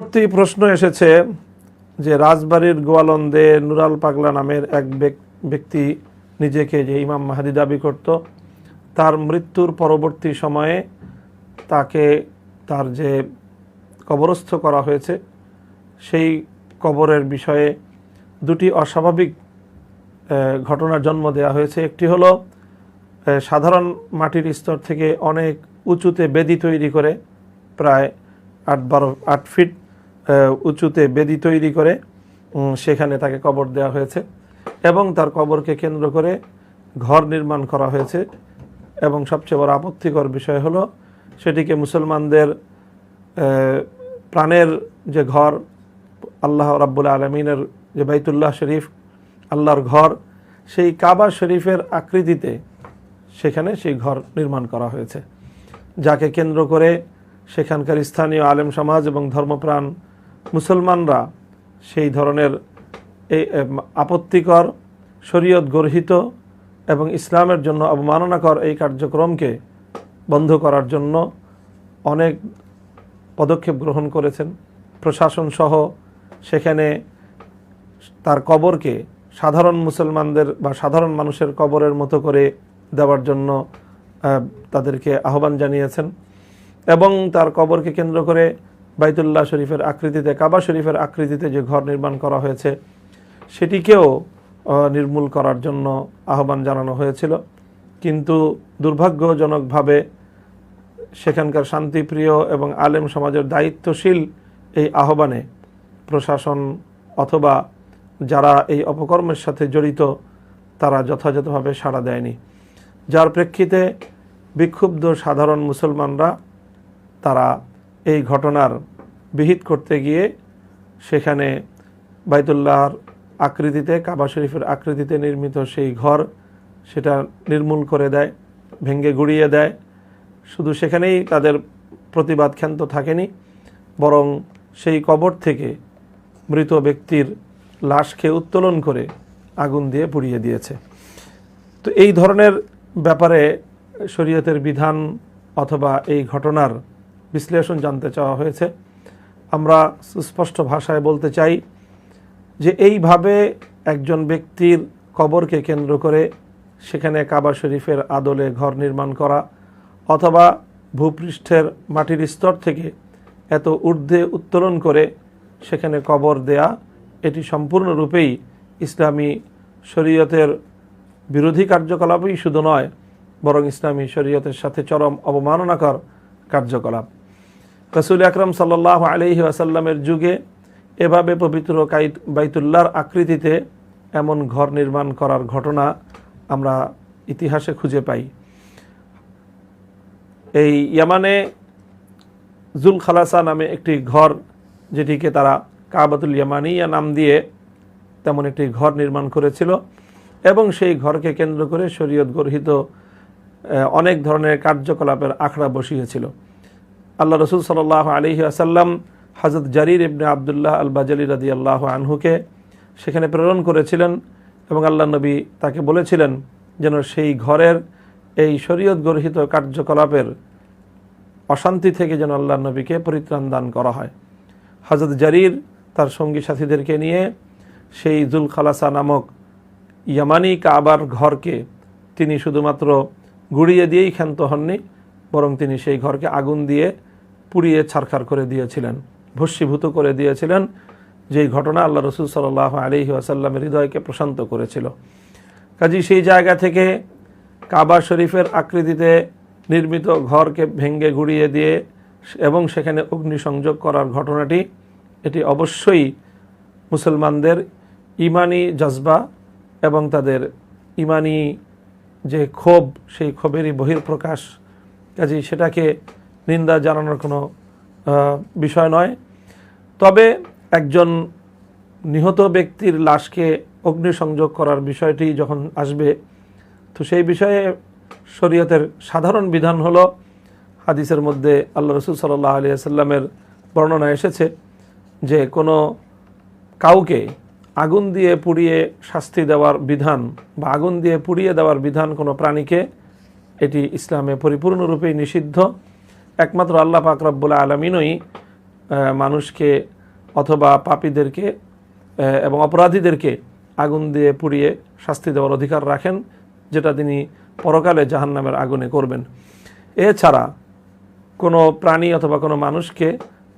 পরবর্তী প্রশ্ন এসেছে যে রাজবাড়ির গোয়ালন্দে নুরাল পাগলা নামের এক ব্যক- ব্যক্তি নিজেকে যে ইমাম মাহাদি দাবি করত, তার মৃত্যুর পরবর্তী সময়ে তাকে তার যে কবরস্থ করা হয়েছে, সেই কবরের বিষয়ে দুটি অস্বাভাবিক ঘটনার জন্ম দেওয়া হয়েছে। একটি হলো সাধারণ মাটির স্তর থেকে অনেক উঁচুতে বেদি তৈরি করে প্রায় আট বারো, আট ফিট উঁচুতে বেদি তৈরি করে সেখানে তাকে কবর দেওয়া হয়েছে এবং তার কবরকে কেন্দ্র করে ঘর নির্মাণ করা হয়েছে এবং সবচেয়ে বড় আপত্তিকর বিষয় হলো সেটিকে মুসলমানদের প্রাণের যে ঘর, আল্লাহ রাব্বুল আলমিনের যে বাইতুল্লাহ শরীফ, আল্লাহর ঘর, সেই কাবা শরীফের আকৃতিতে সেখানে সেই ঘর নির্মাণ করা হয়েছে, যাকে কেন্দ্র করে সেখানকার স্থানীয় আলেম সমাজ এবং ধর্মপ্রাণ মুসলমানরা সেই ধরনের এই আপত্তিকর, শরীয়ত গর্হিত এবং ইসলামের জন্য অবমাননাকর এই কার্যক্রমকে বন্ধ করার জন্য অনেক পদক্ষেপ গ্রহণ করেছেন। প্রশাসন সহ সেখানে তার কবরকে সাধারণ মুসলমানদের বা সাধারণ মানুষের কবরের মতো করে দেওয়ার জন্য তাদেরকে আহ্বান জানিয়েছেন এবং তার কবরকে কেন্দ্র করে বাইতুল্লাহ শরীফের আকৃতিতে, কাবা শরীফের আকৃতিতে যে ঘর নির্মাণ করা হয়েছে, সেটিকেও নির্মূল করার জন্য আহ্বান জানানো হয়েছিল। কিন্তু দুর্ভাগ্যজনকভাবে সেখানকার শান্তিপ্রিয় এবং আলেম সমাজের দায়িত্বশীল এই আহ্বানে প্রশাসন অথবা যারা এই অপকর্মের সাথে জড়িত, তারা যথাযথভাবে সাড়া দেয়নি। যার প্রেক্ষিতে বিক্ষুব্ধ সাধারণ মুসলমানরা, তারা এই ঘটনার বিহিত করতে গিয়ে সেখানে বাইতুল্লাহর আকৃতিতে, কাবা শরীফের আকৃতিতে নির্মিত সেই ঘর সেটা নির্মূল করে দেয় ভেঙ্গে গুড়িয়ে দেয়। শুধু সেখানেই তাদের প্রতিবাদ ক্ষান্ত থাকেনি, বরং সেই কবর থেকে মৃত ব্যক্তির লাশকে উত্তোলন করে আগুন দিয়ে পুড়িয়ে দিয়েছে। তো এই ধরনের ব্যাপারে শরীয়তের বিধান অথবা এই ঘটনার বিশ্লেষণ জানতে চাওয়া হয়েছে। আমরা সুস্পষ্ট ভাষায় বলতে চাই যে এইভাবে একজন ব্যক্তির কবরকে কেন্দ্র করে সেখানে কাবা শরীফের আদলে ঘর নির্মাণ করা অথবা ভূপৃষ্ঠের মাটির স্তর থেকে এত ঊর্ধ্বে উত্তোলন করে সেখানে কবর দেয়া, এটি সম্পূর্ণরূপেই ইসলামী শরীয়তের বিরোধী কার্যকলাপই শুধু নয়, বরং ইসলামী শরীয়তের সাথে চরম অবমাননাকর কার্যকলাপ। রসুল আকরম সাল্লাহ আলহি আসাল্লামের যুগে এভাবে পবিত্র কাইত বাইতুল্লাহর আকৃতিতে এমন ঘর নির্মাণ করার ঘটনা আমরা ইতিহাসে খুঁজে পাই। এই ইয়ামানে জুল খালাসা নামে একটি ঘর, যেটিকে তারা কাবাতুল ইয়ামানিয়া নাম দিয়ে তেমন একটি ঘর নির্মাণ করেছিল এবং সেই ঘরকে কেন্দ্র করে শরীয়ত গর্হিত অনেক ধরনের কার্যকলাপের আখড়া বসিয়েছিল। আল্লাহ রসুল সাল আলহি আসাল্লাম হজরত জারির ইবনে আবদুল্লাহ আল বাজালি রাদি আল্লাহ আনহুকে সেখানে প্রেরণ করেছিলেন এবং আল্লাহ নবী তাকে বলেছিলেন যেন সেই ঘরের এই শরীয়ত গর্হিত কার্যকলাপের অশান্তি থেকে যেন আল্লাহ নবীকে পরিত্রাণ দান করা হয়। হজরত জারির তার সঙ্গী সাথীদেরকে নিয়ে সেই জুল খালাসা নামক ইয়ামানি কাবার ঘরকে তিনি শুধুমাত্র গুড়িয়ে দিয়েই ক্ষান্ত হননি, বরং তিনি সেই ঘরকে আগুন দিয়ে পুড়িয়ে ছারখার করে দিয়েছিলেন, ভস্মীভূত করে দিয়েছিলেন, যেই ঘটনা আল্লাহ রসুল সাল্লাহ আলহি আসাল্লামের হৃদয়কে প্রশান্ত করেছিল। কাজী সেই জায়গা থেকে কাবা শরীফের আকৃতিতে নির্মিত ঘরকে ভেঙ্গে গুড়িয়ে দিয়ে এবং সেখানে অগ্নিসংযোগ করার ঘটনাটি, এটি অবশ্যই মুসলমানদের ইমানি জজবা এবং তাদের ইমানি যে ক্ষোভ, সেই ক্ষোভেরই বহির্প্রকাশ কাজেই সেটাকে নিন্দা জানানোর কোনো বিষয় নয়। তবে একজন নিহত ব্যক্তির লাশকে অগ্নিসংযোগ করার বিষয়টি যখন আসবে, তো সেই বিষয়ে শরীয়তের সাধারণ বিধান হলো, হাদিসের মধ্যে আল্লাহ রসুল সাল্লাহ আলিয়া সাল্লামের বর্ণনা এসেছে যে কোনো কাউকে আগুন দিয়ে পুড়িয়ে শাস্তি দেওয়ার বিধান বা আগুন দিয়ে পুড়িয়ে দেওয়ার বিধান কোনো প্রাণীকে, এটি ইসলামে পরিপূর্ণরূপেই নিষিদ্ধ। একমাত্র আল্লাহ পাক আলমিনই মানুষকে অথবা পাপীদেরকে এবং অপরাধীদেরকে আগুন দিয়ে পুড়িয়ে শাস্তি দেওয়ার অধিকার রাখেন, যেটা তিনি পরকালে জাহান্নামের আগুনে করবেন। এছাড়া কোনো প্রাণী অথবা কোনো মানুষকে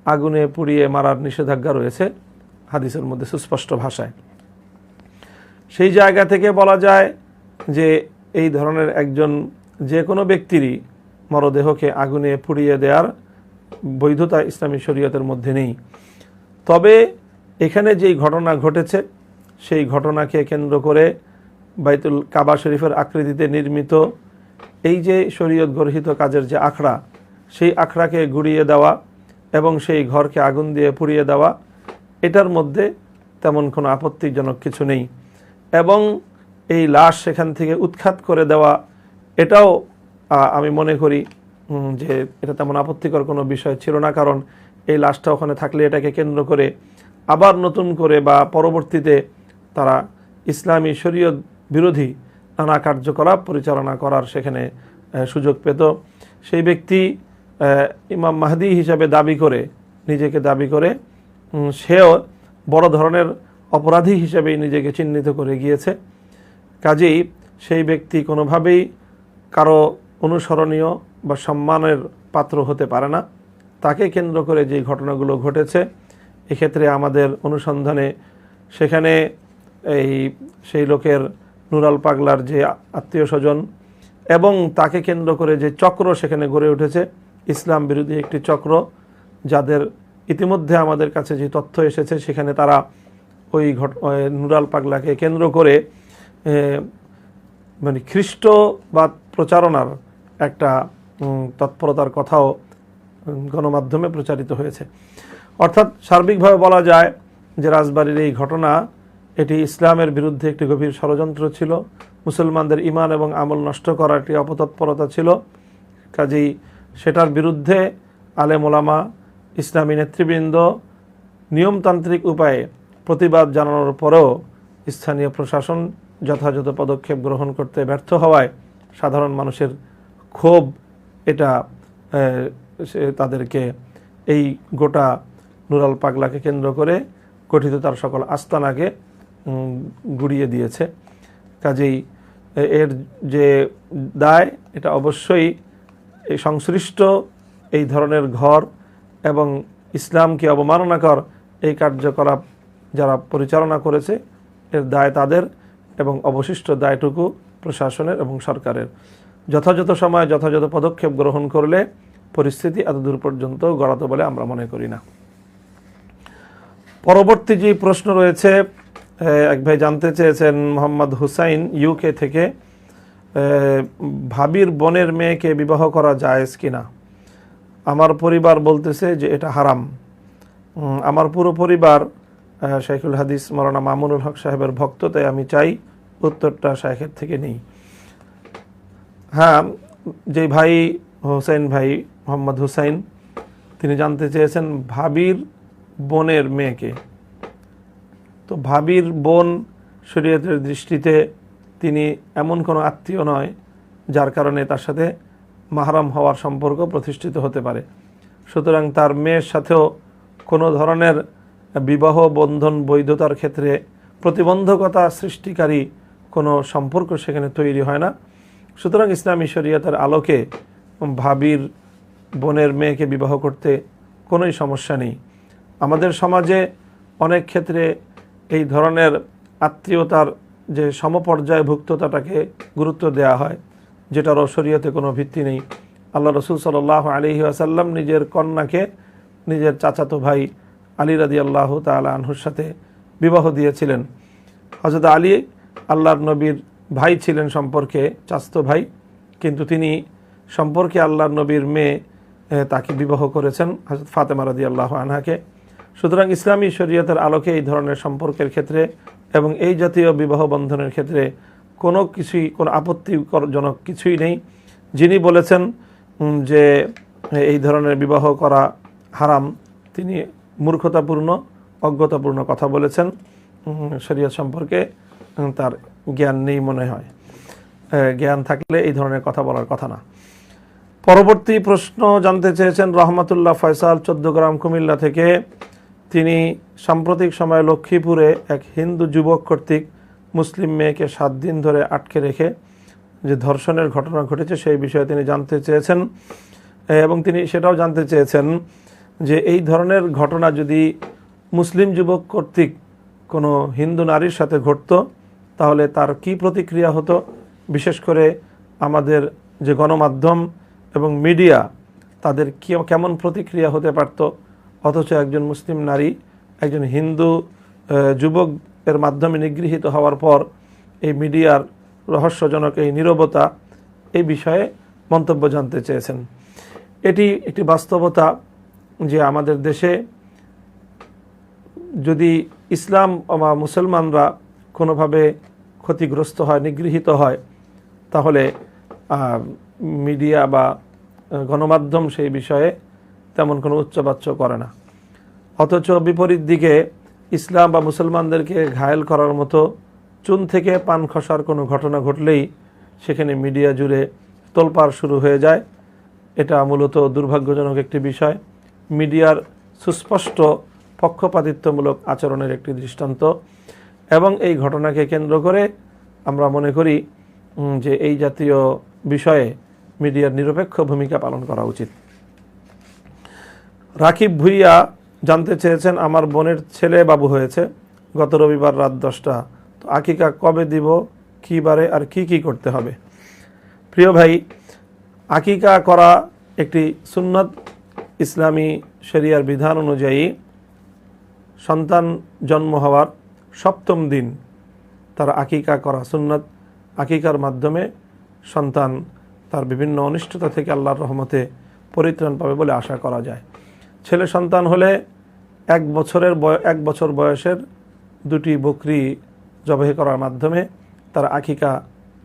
আগুনে পুড়িয়ে মারার নিষেধাজ্ঞা রয়েছে, হাদিসের মধ্যে সুস্পষ্ট ভাষায়। সেই জায়গা থেকে বলা যায় যে, এই ধরনের একজন যে কোনো ব্যক্তিরই মরদেহকে আগুনে পুড়িয়ে দেওয়ার বৈধতা ইসলামী শরীয়তের মধ্যে নেই। তবে এখানে যেই ঘটনা ঘটেছে, সেই ঘটনাকে কেন্দ্র করে বাইতুল কাবা শরীফের আকৃতিতে নির্মিত এই যে শরীয়ত গর্হিত কাজের যে আখড়া, সেই আখড়াকে গুড়িয়ে দেওয়া এবং সেই ঘরকে আগুন দিয়ে পুড়িয়ে দেওয়া, এটার মধ্যে তেমন কোনো আপত্তিজনক কিছু নেই। এবং এই লাশ সেখান থেকে উৎখাত করে দেওয়া, এটাও আমি মনে করি যে এটা তেমন আপত্তিকর কোনো বিষয় ছিল না, কারণ এই লাশটা ওখানে থাকলে এটাকে কেন্দ্র করে আবার নতুন করে বা পরবর্তীতে তারা ইসলামী শরীয়ত বিরোধী নানা কার্যকলাপ পরিচালনা করার সেখানে সুযোগ পেত। সেই ব্যক্তি ইমাম মাহদি হিসাবে দাবি করে, নিজেকে দাবি করে সেও বড় ধরনের অপরাধী হিসেবেই নিজেকে চিহ্নিত করে গিয়েছে। কাজেই সেই ব্যক্তি কোনোভাবেই কারও অনুসরণীয় বা সম্মানের পাত্র হতে পারে না। তাকে কেন্দ্র করে যে ঘটনাগুলো ঘটেছে, এক্ষেত্রে আমাদের অনুসন্ধানে সেখানে এই সেই লোকের নুরাল পাগলার যে আত্মীয় স্বজন এবং তাকে কেন্দ্র করে যে চক্র সেখানে গড়ে উঠেছে, ইসলাম বিরোধী একটি চক্র, যাদের ইতিমধ্যে আমাদের কাছে যে তথ্য এসেছে, সেখানে তারা ওই ঘট নুরাল পাগলাকে কেন্দ্র করে মানে খ্রিস্টবাদ প্রচারণার একটা তৎপরতার কথাও গণমাধ্যমে প্রচারিত হয়েছে। অর্থাৎ সার্বিকভাবে বলা যায় যে রাজবাড়ির এই ঘটনা, এটি ইসলামের বিরুদ্ধে একটি গভীর ষড়যন্ত্র ছিল। মুসলমানদের ইমান এবং আমল নষ্ট করার একটি অপতৎপরতা ছিল। কাজেই সেটার বিরুদ্ধে আলেম ওলামা, ইসলামী নেতৃবৃন্দ নিয়মতান্ত্রিক উপায়ে প্রতিবাদ জানানোর পরেও স্থানীয় প্রশাসন যথাযথ পদক্ষেপ গ্রহণ করতে ব্যর্থ হওয়ায় সাধারণ মানুষের ক্ষোভ, এটা সে তাদেরকে এই গোটা নুরাল পাগলাকে কেন্দ্র করে গঠিত তার সকল আস্তানাকে গুড়িয়ে দিয়েছে। কাজেই এর যে দায়, এটা অবশ্যই এই সংশ্লিষ্ট এই ধরনের ঘর এবং ইসলামকে অবমাননাকর এই কার্যকলাপ যারা পরিচালনা করেছে, এর দায় তাদের এবং অবশিষ্ট দায়টুকু প্রশাসনের এবং সরকারের। যথাযথ সময়ে যথাযথ পদক্ষেপ গ্রহণ করলে পরিস্থিতি এত দূর পর্যন্ত গড়াতো বলে আমরা মনে করি না। পরবর্তী যে প্রশ্ন রয়েছে এক ভাই জানতে চেয়েছেন মোহাম্মদ হুসাইন ইউকে থেকে ভাবির বোনের মেয়েকে বিবাহ করা জায়েজ কিনা? আমার পরিবার বলতেছে যে এটা হারাম। আমার পুরো পরিবার আহ, শাইখুল হাদিস মৌলানা মামুনুল হক সাহেবের ভক্ত তাই আমি চাই উত্তরটা শাইখের থেকে নেই। হ্যাঁ যে ভাই হোসেন, ভাই মোহাম্মদ হুসাইন তিনি জানতে চেয়েছেন ভাবির বোনের মেয়েকে। তো ভাবির বোন শরীয়তের দৃষ্টিতে তিনি এমন কোনো আত্মীয় নয় যার কারণে তার সাথে মাহারাম হওয়ার সম্পর্ক প্রতিষ্ঠিত হতে পারে। সুতরাং তার মেয়ের সাথেও কোনো ধরনের বিবাহ বন্ধন বৈধতার ক্ষেত্রে প্রতিবন্ধকতা সৃষ্টিকারী কোনো সম্পর্ক সেখানে তৈরি হয় না। সুতরাং ইসলামী শরীয়তের আলোকে ভাবির বোনের মেয়েকে বিবাহ করতে কোনোই সমস্যা নেই। আমাদের সমাজে অনেক ক্ষেত্রে এই ধরনের আত্মীয়তার যে সমপর্যায়ভুক্ততাটাকে গুরুত্ব দেওয়া হয় যেটারও শরীয়তে কোনো ভিত্তি নেই। আল্লাহ রসুল সাল্লাহ আলহি আসাল্লাম নিজের কন্যাকে নিজের চাচাতো ভাই আলী রাদি আল্লাহ তালা আনহুর সাথে বিবাহ দিয়েছিলেন। হজরত আলী আল্লাহর নবীর ভাই ছিলেন সম্পর্কে চাস্তো ভাই, কিন্তু তিনি সম্পর্কে আল্লাহ নবীর মেয়ে তাকে বিবাহ করেছেন হজরত ফাতেমা রাদি আল্লাহ আনহাকে। সুতরাং ইসলামী শরীয়তের আলোকে এই ধরনের সম্পর্কের ক্ষেত্রে এবং এই জাতীয় বিবাহ বন্ধনের ক্ষেত্রে কোনো কিছুই, কোনো আপত্তিজনক কিছুই নেই। যিনি বলেছেন যে এই ধরনের বিবাহ করা হারাম, তিনি মূর্খতাপূর্ণ, অজ্ঞতাপূর্ণ কথা বলেছেন শরীয়ত সম্পর্কে তার জ্ঞান নেই মনে হয়। জ্ঞান থাকলে এই ধরনের কথা বলার কথা না। পরবর্তী প্রশ্ন জানতে চেয়েছেন রহমতুল্লাহ ফয়সাল চোদ্দ গ্রাম কুমিল্লা থেকে। তিনি সাম্প্রতিক সময়ে লক্ষ্মীপুরে এক হিন্দু যুবক কর্তৃক মুসলিম মেয়েকে সাত দিন ধরে আটকে রেখে যে ধর্ষণের ঘটনা ঘটেছে সেই বিষয়ে তিনি জানতে চেয়েছেন। এবং তিনি সেটাও জানতে চেয়েছেন যে এই ধরনের ঘটনা যদি মুসলিম যুবক কর্তৃক কোনো হিন্দু নারীর সাথে ঘটতো তাহলে তার কি প্রতিক্রিয়া হতো? বিশেষ করে আমাদের যে গণমাধ্যম এবং মিডিয়া তাদের কি কেমন প্রতিক্রিয়া হতে পারত? অথচ একজন মুসলিম নারী একজন হিন্দু আহ, যুবক এর মাধ্যমে নিগৃহীত হওয়ার পর এই মিডিয়ার রহস্যজনক এই নীরবতা এই বিষয়ে মন্তব্য জানতে চেয়েছেন। এটি একটি বাস্তবতা যে আমাদের দেশে যদি ইসলাম বা মুসলমানরা কোনোভাবে ক্ষতিগ্রস্ত হয়, নিগৃহীত হয়, তাহলে মিডিয়া বা গণমাধ্যম সেই বিষয়ে তেমন কোনো উচ্চবাচ্য করে না। অথচ বিপরীত দিকে ইসলাম বা মুসলমানদেরকে ঘায়েল করার মতো চুন থেকে পান খসার কোনো ঘটনা ঘটলেই সেখানে মিডিয়া জুড়ে তোলপাড় শুরু হয়ে যায়। এটা মূলত দুর্ভাগ্যজনক একটি বিষয়। মিডিয়ার সুস্পষ্ট পক্ষপাতিত্বমূলক আচরণের একটি দৃষ্টান্ত। এবং এই ঘটনাকে কেন্দ্র করে আমরা মনে করি যে এই জাতীয় বিষয়ে মিডিয়ার নিরপেক্ষ ভূমিকা পালন করা উচিত। রাকিব ভুইয়া জানতে চেয়েছেন, আমার বোনের ছেলে বাবু হয়েছে, গত রবিবার রাত দশটা। তো আকিকা কবে দিব, কী বারে, আর কি কি করতে হবে? প্রিয় ভাই, আকিকা করা একটি সুন্নত ইসলামী শরিয়ার বিধান অনুযায়ী সন্তান জন্ম হওয়ার সপ্তম দিন তার আকিকা করা সুন্নত, আকিকার মাধ্যমে সন্তান তার বিভিন্ন অনিষ্টতা থেকে আল্লাহর রহমতে পরিত্রাণ পাবে বলে আশা করা যায়। ছেলে সন্তান হলে এক বছরের বয়, এক বছর বয়সের দুটি বকরি জবাই করার মাধ্যমে তার আকিকা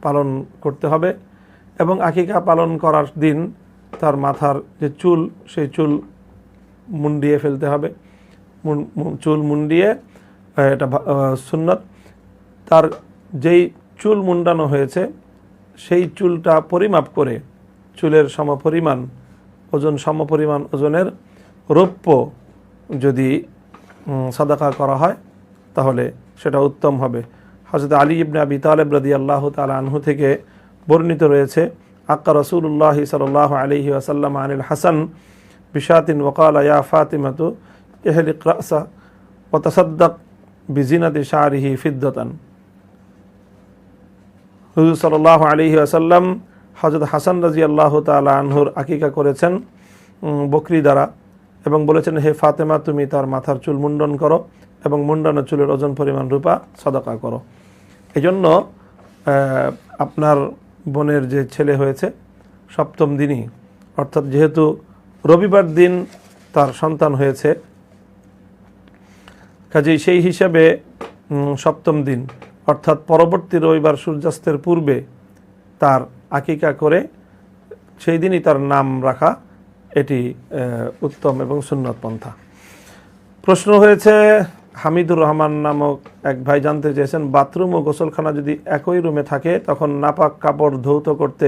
পালন করতে হবে এবং আকিকা পালন করার দিন তার মাথার যে চুল, সেই চুল মুন্ডিয়ে ফেলতে হবে। চুল মুন্ডিয়ে এটা ভা- সুন্নত। তার যেই চুল মুন্ডানো হয়েছে, সেই চুলটা পরিমাপ করে চুলের সমপরিমাণ, ওজন সমপরিমাণ, ওজনের রৌপ্য যদি সাদাকা করা হয়, তাহলে সেটা উত্তম হবে। হজরত আলী ইবনে আবি তালেব রদি আল্লাহ তালা আনহু থেকে বর্ণিত রয়েছে, আক্কা রসুল্লাহ সাল্লাহ আলহি আসাল্লাম আনিল হাসান, বিশাতিন ওকাল ইয়া ফাতিমাতু এহলিক রাসা ও তসদ্দক বিজিনাতি শাহরিহি ফিদ্দতান। হুজুর সাল্লাহ আলহি আসাল্লাম হজরত হাসান রাজি আল্লাহ তালা আনহুর আকিকা করেছেন বকরি দ্বারা এবং বলেছেন, হে ফাতেমা, তুমি তার মাথার চুল মুন্ডন করো এবং মুন্ডানো চুলের ওজন পরিমাণ রূপা সদকা করো। এই জন্য আপনার বোনের যে ছেলে হয়েছে, সপ্তম দিনই, অর্থাৎ যেহেতু রবিবার দিন তার সন্তান হয়েছে কাজেই সেই হিসাবে সপ্তম দিন, অর্থাৎ পরবর্তী রবিবার সূর্যাস্তের পূর্বে তার আকিকা করে সেই দিনই তার নাম রাখা এটি উত্তম এবং সুন্নত পন্থা। প্রশ্ন হয়েছে, হামিদুর রহমান নামক এক ভাই জানতে চেয়েছেন, বাথরুম ও গোসলখানা যদি একই রুমে থাকে, তখন নাপাক কাপড় ধৌত করতে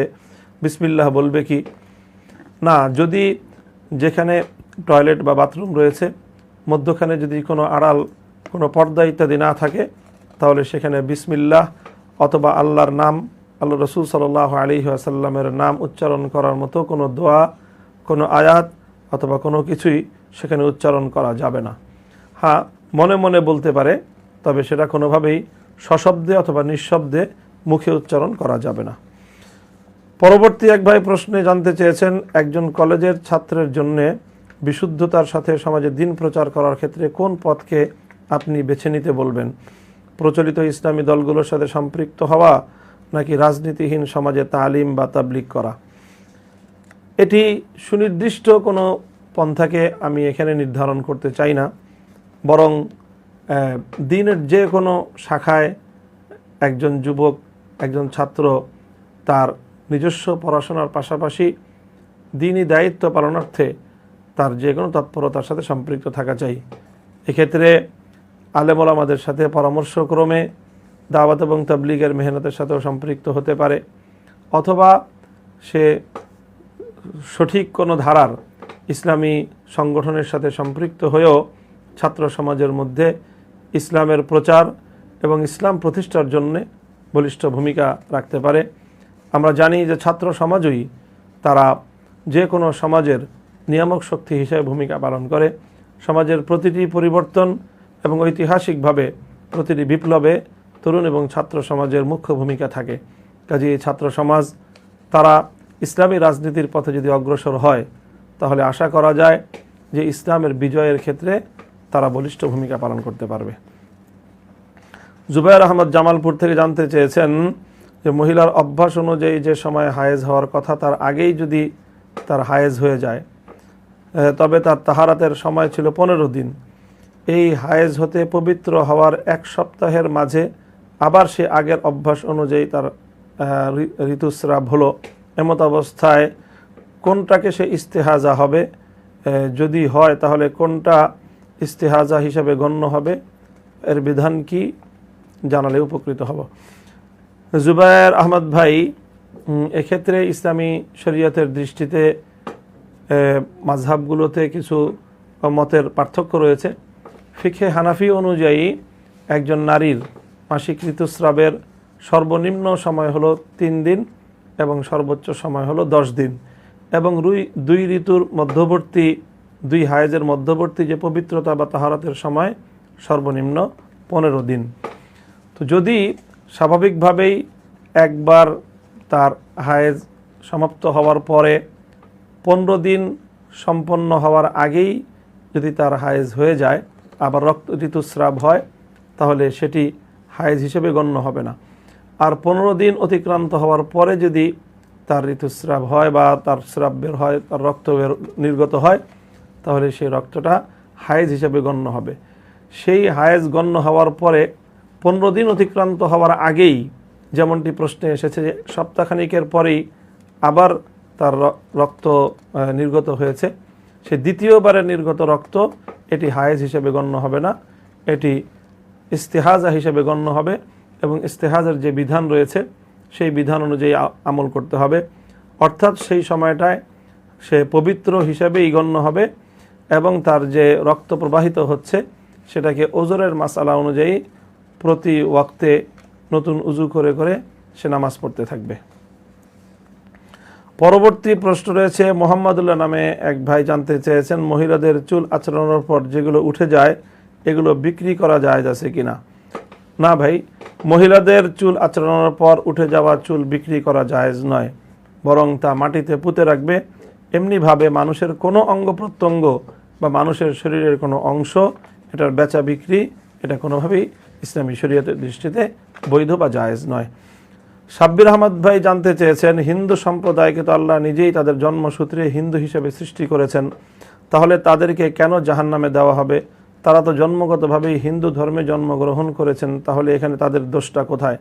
বিসমিল্লাহ বলবে কি? না, যদি যেখানে টয়লেট বা বাথরুম রয়েছে মধ্যখানে যদি কোনো আড়াল, কোনো পর্দা ইত্যাদি না থাকে, তাহলে সেখানে বিসমিল্লাহ অথবা আল্লাহর নাম, আল্লাহ রসুল সাল্লাহ আলী আসাল্লামের নাম উচ্চারণ করার মতো কোনো দোয়া, কোনো আয়াত অথবা কোনো কিছুই সেখানে উচ্চারণ করা যাবে না। হ্যাঁ মনে মনে বলতে পারে, তবে সেটা কোনোভাবেই সশব্দে অথবা নিঃশব্দে মুখে উচ্চারণ করা যাবে না। পরবর্তী এক ভাই প্রশ্নে জানতে চেয়েছেন, একজন কলেজের ছাত্রের জন্যে বিশুদ্ধতার সাথে সমাজে দিন প্রচার করার ক্ষেত্রে কোন পথকে আপনি বেছে নিতে বলবেন? প্রচলিত ইসলামী দলগুলোর সাথে সম্পৃক্ত হওয়া নাকি রাজনীতিহীন সমাজে তালিম বা তাবলিক করা? এটি সুনির্দিষ্ট কোনো পন্থাকে আমি এখানে নির্ধারণ করতে চাই না। বরং দিনের যে কোনো শাখায় একজন যুবক, একজন ছাত্র তার নিজস্ব পড়াশোনার পাশাপাশি দিনই দায়িত্ব পালনার্থে তার যে কোনো তৎপরতার সাথে সম্পৃক্ত থাকা চাই। এক্ষেত্রে আলেমল আমাদের সাথে পরামর্শক্রমে দাওয়াত এবং তাবলিগের মেহনতের সাথেও সম্পৃক্ত হতে পারে। অথবা সে সঠিক কোনো ধারার ইসলামী সংগঠনের সাথে সম্পৃক্ত হয়েও ছাত্র সমাজের মধ্যে ইসলামের প্রচার এবং ইসলাম প্রতিষ্ঠার জন্য বলিষ্ঠ ভূমিকা রাখতে পারে। আমরা জানি যে ছাত্র সমাজই তারা যে কোনো সমাজের নিয়ামক শক্তি হিসেবে ভূমিকা পালন করে। সমাজের প্রতিটি পরিবর্তন এবং ঐতিহাসিকভাবে প্রতিটি বিপ্লবে তরুণ এবং ছাত্র সমাজের মুখ্য ভূমিকা থাকে। কাজে ছাত্র সমাজ, তারা ইসলামী রাজনীতির পথে যদি অগ্রসর হয়, তাহলে আশা করা যায় যে ইসলামের বিজয়ের ক্ষেত্রে তারা বলিষ্ঠ ভূমিকা পালন করতে পারবে। জুবাইর আহমদ জামালপুর থেকে জানতে চেয়েছেন যে মহিলার অভ্যাস অনুযায়ী যে সময় হায়েজ হওয়ার কথা, তার আগেই যদি তার হায়েজ হয়ে যায় তবে তার তাহারাতের সময় ছিল পনেরো দিন। এই হায়েজ হতে পবিত্র হওয়ার এক সপ্তাহের মাঝে আবার সে আগের অভ্যাস অনুযায়ী তার ঋতুস্রাব হলো। এমত অবস্থায় কোনটাকে সে ইস্তেহাজা হবে? যদি হয় তাহলে কোনটা ইস্তেহাজা হিসাবে গণ্য হবে? এর বিধান কি? জানালে উপকৃত হব। জুবায়ের আহমদ ভাই এক্ষেত্রে ইসলামী শরীয়তের দৃষ্টিতে মাঝহাবগুলোতে কিছু মতের পার্থক্য রয়েছে। ফিখে হানাফি অনুযায়ী একজন নারীর মাসিক ঋতুস্রাবের সর্বনিম্ন সময় হলো তিন দিন এবং সর্বোচ্চ সময় হলো দশ দিন এবং রুই, দুই ঋতুর মধ্যবর্তী, দুই হায়েজের মধ্যবর্তী যে পবিত্রতা বা তাহারাতের সময় সর্বনিম্ন পনেরো দিন। তো যদি স্বাভাবিকভাবেই একবার তার হায়েজ সমাপ্ত হওয়ার পরে পনেরো দিন সম্পন্ন হওয়ার আগেই যদি তার হায়েজ হয়ে যায়, আবার রক্ত ঋতুস্রাব হয়, তাহলে সেটি হায়েজ হিসেবে গণ্য হবে না। আর পনেরো দিন অতিক্রান্ত হওয়ার পরে যদি তার ঋতুস্রাব হয় বা তার স্রাব বের হয়, তার রক্ত বের, নির্গত হয়, তাহলে সেই রক্তটা হায়েজ হিসেবে গণ্য হবে। সেই হায়েজ গণ্য হওয়ার পরে পনেরো দিন অতিক্রান্ত হওয়ার আগেই যেমনটি প্রশ্নে এসেছে যে সপ্তাহখানিকের পরেই আবার তার রক্ত নির্গত হয়েছে। সে দ্বিতীয়বারের নির্গত রক্ত, এটি হায়েজ হিসেবে গণ্য হবে না। এটি ইস্তেহাজা হিসেবে গণ্য হবে এবং ইস্তেহাজের যে বিধান রয়েছে, সেই বিধান অনুযায়ী আমল করতে হবে। অর্থাৎ সেই সময়টায় সে পবিত্র হিসাবেই গণ্য হবে এবং তার যে রক্ত প্রবাহিত হচ্ছে, সেটাকে ওজরের মাসালা অনুযায়ী প্রতি ওয়াক্তে নতুন উজু করে করে সে নামাজ পড়তে থাকবে। পরবর্তী প্রশ্ন রয়েছে, মোহাম্মদুল্লাহ নামে এক ভাই জানতে চেয়েছেন, মহিলাদের চুল আচরণের পর যেগুলো উঠে যায়, এগুলো বিক্রি করা যায় আছে কি না না ভাই, মহিলাদের চুল আচরণের পর উঠে যাওয়া চুল বিক্রি করা জায়েজ নয়, বরং তা মাটিতে পুঁতে রাখবে। এমনিভাবে মানুষের কোনো অঙ্গ প্রত্যঙ্গ বা মানুষের শরীরের কোনো অংশ, এটার বেচা বিক্রি, এটা কোনোভাবেই ইসলামী শরীয়তের দৃষ্টিতে বৈধ বা জায়েজ নয়। সাব্বির আহমদ ভাই জানতে চেয়েছেন, হিন্দু সম্প্রদায়কে তো আল্লাহ নিজেই তাদের জন্মসূত্রে হিন্দু হিসেবে সৃষ্টি করেছেন। তাহলে তাদেরকে কেন জাহান্নামে দেওয়া হবে? তারা তো জন্মগতভাবেই হিন্দু ধর্মে জন্মগ্রহণ করেছেন, তাহলে এখানে তাদের দোষটা কোথায়?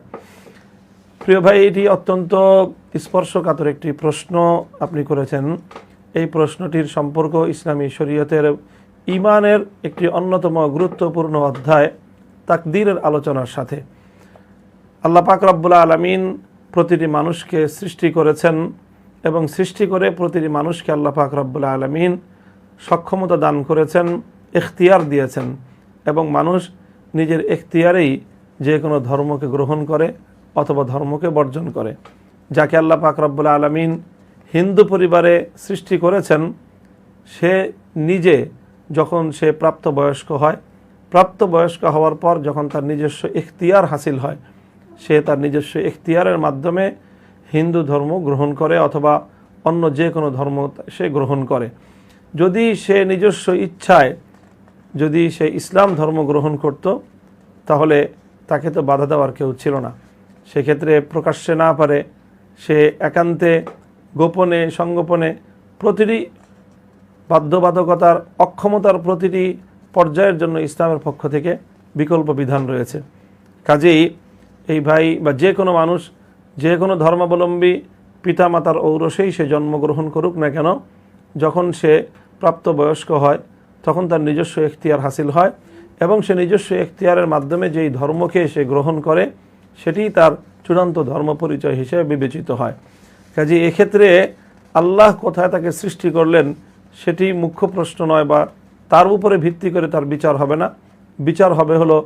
প্রিয় ভাই, এটি অত্যন্ত স্পর্শকাতর একটি প্রশ্ন আপনি করেছেন। এই প্রশ্নটির সম্পর্ক ইসলামী শরীয়তের ইমানের একটি অন্যতম গুরুত্বপূর্ণ অধ্যায়, তাকদীরের আলোচনার সাথে। আল্লাহ পাক রব্বুল আলমিন প্রতিটি মানুষকে সৃষ্টি করেছেন এবং সৃষ্টি করে প্রতিটি মানুষকে আল্লাহ পাক রব্বুল আলমিন সক্ষমতা দান করেছেন এখতিয়ার দিয়েছেন এবং মানুষ নিজের এখতিয়ারেই যে কোনো ধর্মকে গ্রহণ করে অথবা ধর্মকে বর্জন করে। যাকে আল্লাহ পাক রব্বুল আলমিন হিন্দু পরিবারে সৃষ্টি করেছেন, সে নিজে যখন সে প্রাপ্তবয়স্ক হয়, প্রাপ্তবয়স্ক হওয়ার পর যখন তার নিজস্ব এখতিয়ার হাসিল হয় সে তার নিজস্ব এখতিয়ারের মাধ্যমে হিন্দু ধর্ম গ্রহণ করে অথবা অন্য যে কোনো ধর্ম সে গ্রহণ করে। যদি সে নিজস্ব ইচ্ছায় যদি সে ইসলাম ধর্ম গ্রহণ করত, তাহলে তাকে তো বাধা দেওয়ার কেউ ছিল না। সেক্ষেত্রে প্রকাশ্যে না পারে সে একান্তে গোপনে, সংগোপনে প্রতিটি বাধ্যবাধকতার, অক্ষমতার প্রতিটি পর্যায়ের জন্য ইসলামের পক্ষ থেকে বিকল্প বিধান রয়েছে। কাজেই এই ভাই বা যে কোনো মানুষ, যে কোনো ধর্মাবলম্বী পিতামাতার ঔরসেই সে জন্মগ্রহণ করুক না কেন, যখন সে প্রাপ্তবয়স্ক হয়, তখন তার নিজস্ব এখতিয়ার হাসিল হয় এবং সে নিজস্ব এখতিয়ারের মাধ্যমে যেই ধর্মকে সে গ্রহণ করে, সেটি তার চূড়ান্ত ধর্ম পরিচয় হিসেবে বিবেচিত হয়। কাজে এক্ষেত্রে আল্লাহ কোথায় তাকে সৃষ্টি করলেন, সেটি মুখ্য প্রশ্ন নয় বা তার উপরে ভিত্তি করে তার বিচার হবে না। বিচার হবে হলো